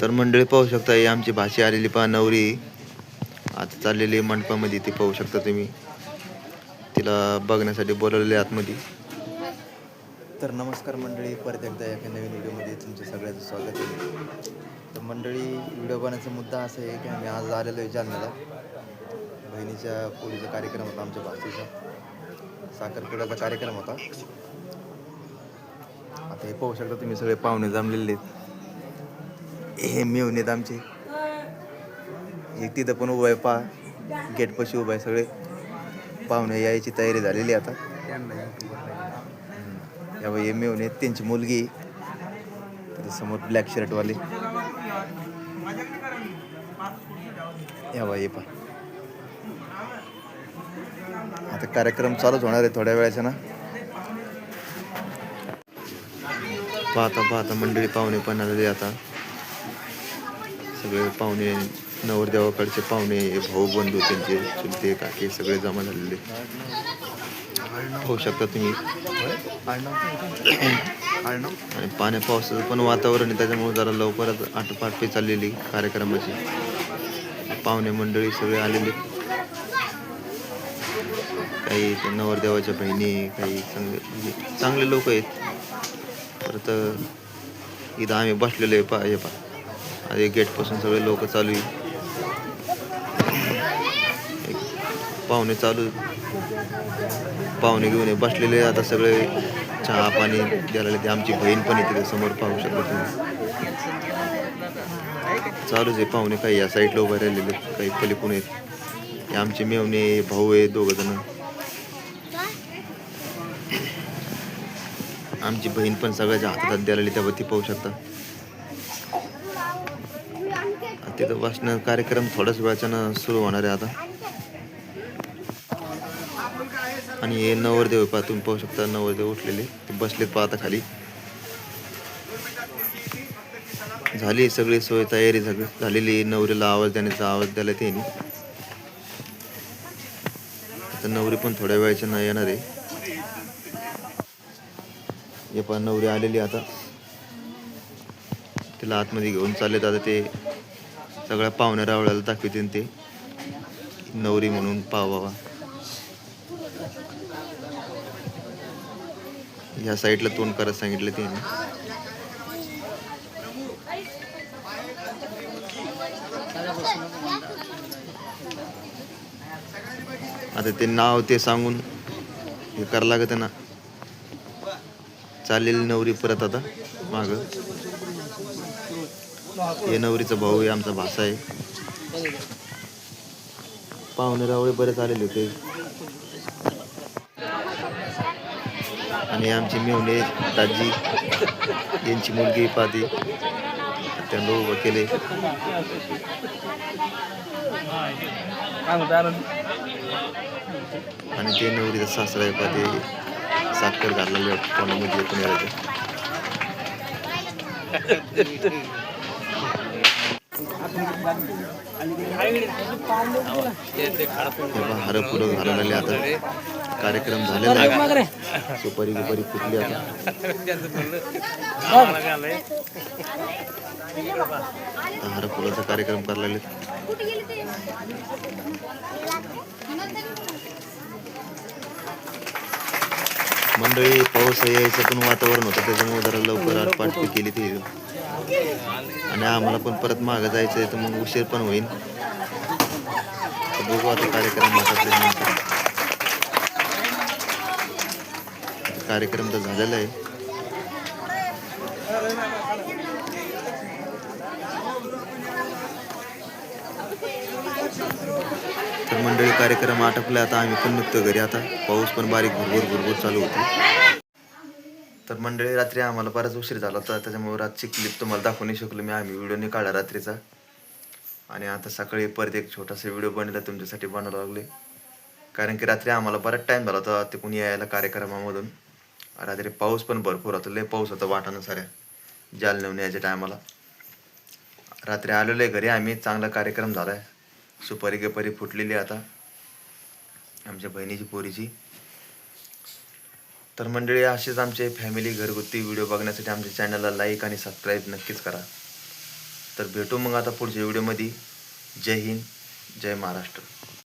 तर मंडळी पाहू शकता ही आमची भाषी आलेली पहा नवरी. आता चाललेली आहे मंडपामध्ये ती पाहू शकता तुम्ही. तिला बघण्यासाठी बोलवलेले आतमध्ये. तर नमस्कार मंडळी परत एकदा एका नवीन व्हिडिओमध्ये तुमचं सगळ्यांचं स्वागत आहे. तर मंडळी व्हिडिओ बनवायचा मुद्दा असा आहे की आम्ही आज आलेलो आहे जालन्याला. बहिणीच्या पोळीचा कार्यक्रम होता आमच्या भाषेचा साखरपुड्याचा कार्यक्रम होता. आता हे पाहू शकता तुम्ही सगळे पाहुणे जमलेले आहेत. हे मेवणे येत आमचे. एक तिथं पण उभं आहे पा. गेटपाशी उभं आहे सगळे. पाहुणे यायची तयारी झालेली आहे आता. या बाई हे मेवणे आहेत. त्यांची मुलगी समोर ब्लॅक शर्टवाले या बाई हे पा. आता कार्यक्रम चालूच होणार आहे थोड्या वेळाचा ना. पाहता पाहता मंडळी पाहुणे पण आलेली आता. सगळे पाहुणे नवरदेवाकडचे पाहुणे भाऊ बंधू त्यांचे चुलते काके सगळे जमा झालेले. होऊ शकता तुम्ही. आणि पाण्या पावसाचं पण वातावरण आहे त्याच्यामुळे जरा लवकरच आटपाटपी चाललेली कार्यक्रमाची. पाहुणे मंडळी सगळे आलेले. काही नवरदेवाच्या बहिणी काही चांगले म्हणजे चांगले लोक आहेत. परत इथं आम्ही बसलेलो आहे पा हे पा. आणि गेटपासून सगळे लोक चालू आहे. पाहुणे चालू पाहुणे घेऊन बसलेले आता सगळे चहा पाणी द्यायला ते आमची बहीण पण येते समोर पाहू शकता तुम्ही. चालूच आहे पाहुणे काही. या साईडला उभे राहिलेले काही पलीकडून आहेत. हे आमचे मेवणे भाऊ आहे दोघं जण. आमची बहीण पण सगळ्याच्या हातात द्यायला त्यावरती पाहू शकता. तिथं बसणं कार्यक्रम थोड्याच वेळाच्यानं सुरू होणार आहे आता. आणि हे नवरदेव पहा तुम्ही पाहू शकता नवरदेव उठलेले. ते बसलेत पहा आता खाली. झाली सगळी सोय तयारी सगळी झालेली नवरीला आवाज देण्याचा आवाज द्यायला त्यांनी आता नवरी पण थोड्या वेळाच्या न येणार आहे. हे पण नवरी आलेली आता. तिला आतमध्ये घेऊन चाललेत आता ते. सगळ्या पाहुण्या रावळ्याला दाखवतील ते. नवरी म्हणून पावावा ह्या साईडला तोंड करत सांगितलं त्याने आता ते नाव ते सांगून हे करावं लागत ना. चालेल नवरी परत आता माग. हे नवरीचा भाऊ आहे आमचा भासा आहे. पाहुणे रावळे बरेच आलेले होते. आणि आमची मेवणे ताजी यांची मुलगी पादी त्यांना उभं केले. आणि ते नवरीचा सासरा आहे पाहते साखर घाललेले कोणामध्ये येतो हार घालायला लागले आता कार्यक्रम झालेला आहे. सुपारी गुपारी फुटली आता. आता हार फुलाचा कार्यक्रम करायला मंडळी पाऊस यायचं पण वातावरण होतं त्याच्यामुळे जरा लवकर आटपाटपी केली ती. आणि आम्हाला पण परत मागं जायचं आहे तर मग उशीर पण होईल. तर बघू आता कार्यक्रम कार्यक्रम तर झालेला आहे. तर मंडळी कार्यक्रम आटपला आता आम्ही पण निघतो घरी. आता पाऊस पण बारीक भरपूर भरपूर चालू होती. तर मंडळी रात्री आम्हाला बराच उशीर झाला होता. त्याच्यामुळे रातची क्लिप तुम्हाला दाखवू नाही शकलो मी. आम्ही व्हिडिओने काढला रात्रीचा. आणि आता सकाळी परत एक छोटासा व्हिडिओ बनला तुमच्यासाठी बनवायला लागले कारण की रात्री आम्हाला बराच टाईम झाला होता तिकून यायला कार्यक्रमामधून. रात्री पाऊस पण भरपूर होता. लय पाऊस होता वाटानं साऱ्या. जालन्याहून यायच्या टायमाला रात्री आलेलो आहे घरी आम्ही. चांगला कार्यक्रम झाला आहे सुपारी गेपारी फुटलेली आहे आता. आमच्या बहिणीची पोरीची. तर मंडळी असेच आमचे फॅमिली घरगुती व्हिडिओ बघण्यासाठी आमच्या चॅनलला लाईक आणि सबस्क्राईब नक्कीच करा. तर भेटू मग आता पुढच्या व्हिडिओमध्ये जय हिंद जय महाराष्ट्र.